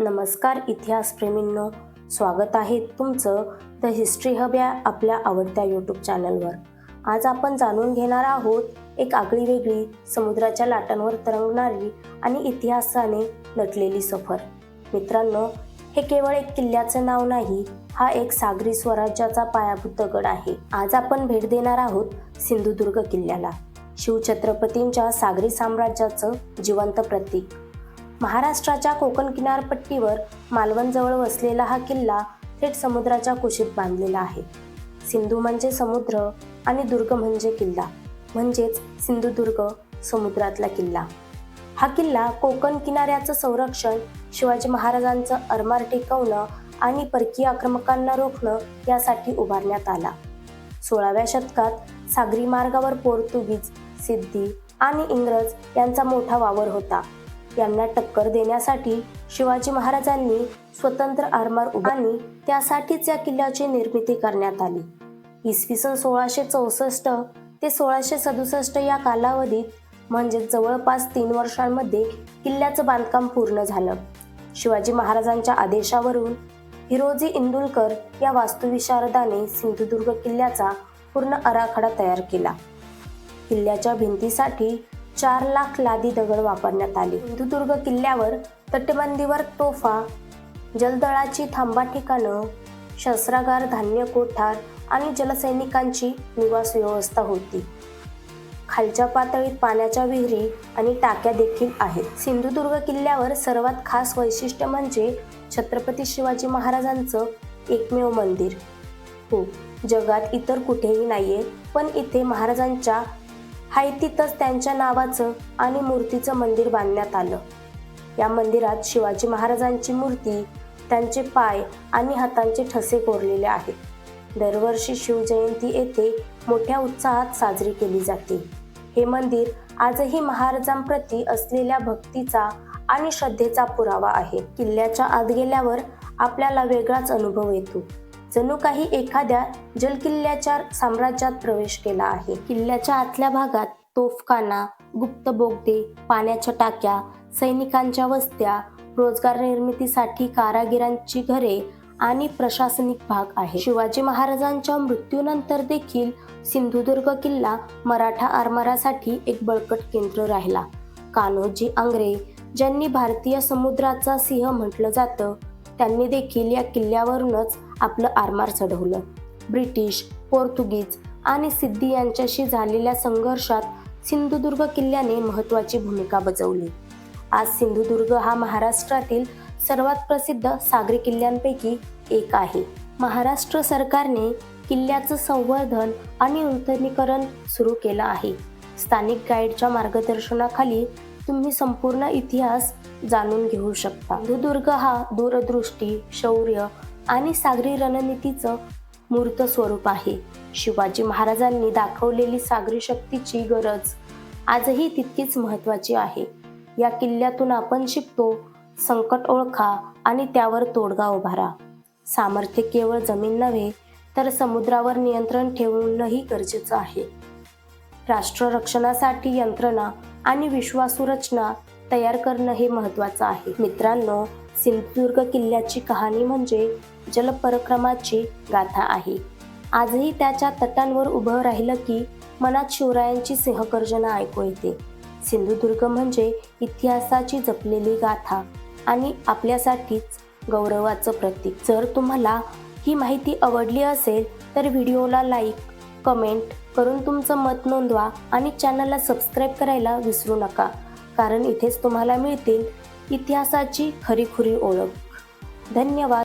नमस्कार इतिहासप्रेमींनो स्वागत आहे तुमचं द हिस्ट्री हब या आपल्या आवडत्या यूट्यूब चॅनलवर आज आपण जाणून घेणार आहोत एक आगळी वेगळी समुद्राच्या लाटांवर तरंगणारी आणि इतिहासाने नटलेली सफर. मित्रांनो हे केवळ एक किल्ल्याचं नाव नाही हा एक सागरी स्वराज्याचा पायाभूत दगड आहे. आज आपण भेट देणार आहोत सिंधुदुर्ग किल्ल्याला. शिवछत्रपतींच्या सागरी साम्राज्याचं जिवंत प्रतीक. महाराष्ट्राच्या कोकण किनारपट्टीवर मालवणजवळ वसलेला हा किल्ला थेट समुद्राच्या कुशीत बांधलेला आहे. सिंधू म्हणजे समुद्र आणि दुर्ग म्हणजे किल्ला. म्हणजेच सिंधुदुर्ग समुद्रातला किल्ला. हा किल्ला कोकण किनाऱ्याचं संरक्षण शिवाजी महाराजांचं अरमार टिकवणं आणि परकीय आक्रमकांना रोखणं यासाठी उभारण्यात आला. सोळाव्या शतकात सागरी मार्गावर पोर्तुगीज सिद्धी आणि इंग्रज यांचा मोठा वावर होता. यांना टक्कर देण्यासाठी शिवाजी महाराजांनी स्वतंत्र आरमार उभारणी त्यासाठीच या किल्ल्याची निर्मिती करण्यात आली. इसवी सन सोळाशे चौसष्ट ते सोळाशे सदुसष्ट या कालावधीत म्हणजे जवळपास तीन वर्षांमध्ये किल्ल्याचं बांधकाम पूर्ण झालं. शिवाजी महाराजांच्या आदेशावरून हिरोजी इंदुलकर या वास्तुविशारदाने सिंधुदुर्ग किल्ल्याचा पूर्ण आराखडा तयार केला. किल्ल्याच्या भिंतीसाठी चार लाख लादी दगड वापरण्यात आले. सिंधुदुर्ग किल्ल्यावर तटबंदीवर तोफा जलदळाची थांबा ठिकाणं शस्त्रागार धान्य कोठार आणि जलसैनिकांची निवास व्यवस्था होती. खालच्या पातळीत पाण्याच्या विहिरी आणि टाक्या देखील आहेत. सिंधुदुर्ग किल्ल्यावर सर्वात खास वैशिष्ट्य म्हणजे छत्रपती शिवाजी महाराजांचं एकमेव मंदिर. हो जगात इतर कुठेही नाहीये पण इथे महाराजांच्या हायतीतच त्यांच्या नावाचं आणि मूर्तीचं मंदिर बांधण्यात आलं. या मंदिरात शिवाजी महाराजांची मूर्ती त्यांचे पाय आणि हातांचे ठसे कोरलेले आहेत. दरवर्षी शिवजयंती येथे मोठ्या उत्साहात साजरी केली जाते. हे मंदिर आजही महाराजांप्रती असलेल्या भक्तीचा आणि श्रद्धेचा पुरावा आहे. किल्ल्याच्या आत गेल्यावर आपल्याला वेगळाच अनुभव येतो. जणू काही एखाद्या जलकिल्ल्याच्या साम्राज्यात प्रवेश केला आहे. किल्ल्याच्या आतल्या भागात तोफखाना गुप्त बोगदे पाण्याच्या टाक्या सैनिकांच्या वस्त्या रोजगार निर्मितीसाठी कारागिरांची घरे आणि प्रशासनिक भाग आहे. शिवाजी महाराजांच्या मृत्यूनंतर देखील सिंधुदुर्ग किल्ला मराठा आरमारासाठी एक बळकट केंद्र राहिला. कान्होजी आंग्रे ज्यांनी भारतीय समुद्राचा सिंह म्हटलं जातं त्यांनी देखील या किल्ल्यावरूनच आपलं आरमार चढवलं. ब्रिटिश पोर्तुगीज आणि सिद्धी यांच्याशी झालेल्या संघर्षात सिंधुदुर्ग किल्ल्याने महत्त्वाची भूमिका बजावली. आज सिंधुदुर्ग हा महाराष्ट्रातील सर्वात प्रसिद्ध सागरी किल्ल्यांपैकी एक आहे. महाराष्ट्र सरकारने किल्ल्याचं संवर्धन आणि नूतनीकरण सुरू केलं आहे. स्थानिक गाईडच्या मार्गदर्शनाखाली तुम्ही संपूर्ण इतिहास जाणून घेऊ शकता. सिंधुदुर्ग हा दूरदृष्टी शौर्य आणि सागरी रणनीतीचं मूर्त स्वरूप आहे. शिवाजी महाराजांनी दाखवलेली सागरी शक्तीची गरज आजही तितकीच महत्त्वाची आहे. या किल्ल्यातून आपण शिकतो संकट ओळखा आणि त्यावर तोडगा उभारा. सामर्थ्य केवळ जमीन नव्हे तर समुद्रावर नियंत्रण ठेवणंही गरजेचं आहे. राष्ट्र रक्षणासाठी यंत्रणा आणि विश्वासू रचना तयार करणं हे महत्त्वाचं आहे. मित्रांनो सिंधुदुर्ग किल्ल्याची कहाणी म्हणजे जलपरक्रमाची गाथा आहे. आजही त्याच्या तटांवर उभं राहिलं की मनात शिवरायांची सिंहगर्जना ऐकू येते. सिंधुदुर्ग म्हणजे इतिहासाची जपलेली गाथा आणि आपल्यासाठीच गौरवाचं प्रतीक. जर तुम्हाला ही माहिती आवडली असेल तर व्हिडिओला लाईक कमेंट करून तुमचं मत नोंदवा आणि चॅनलला सबस्क्राईब करायला विसरू नका. कारण इथेच तुम्हाला मिळतील इतिहासाची खरीखुरी ओळख. धन्यवाद.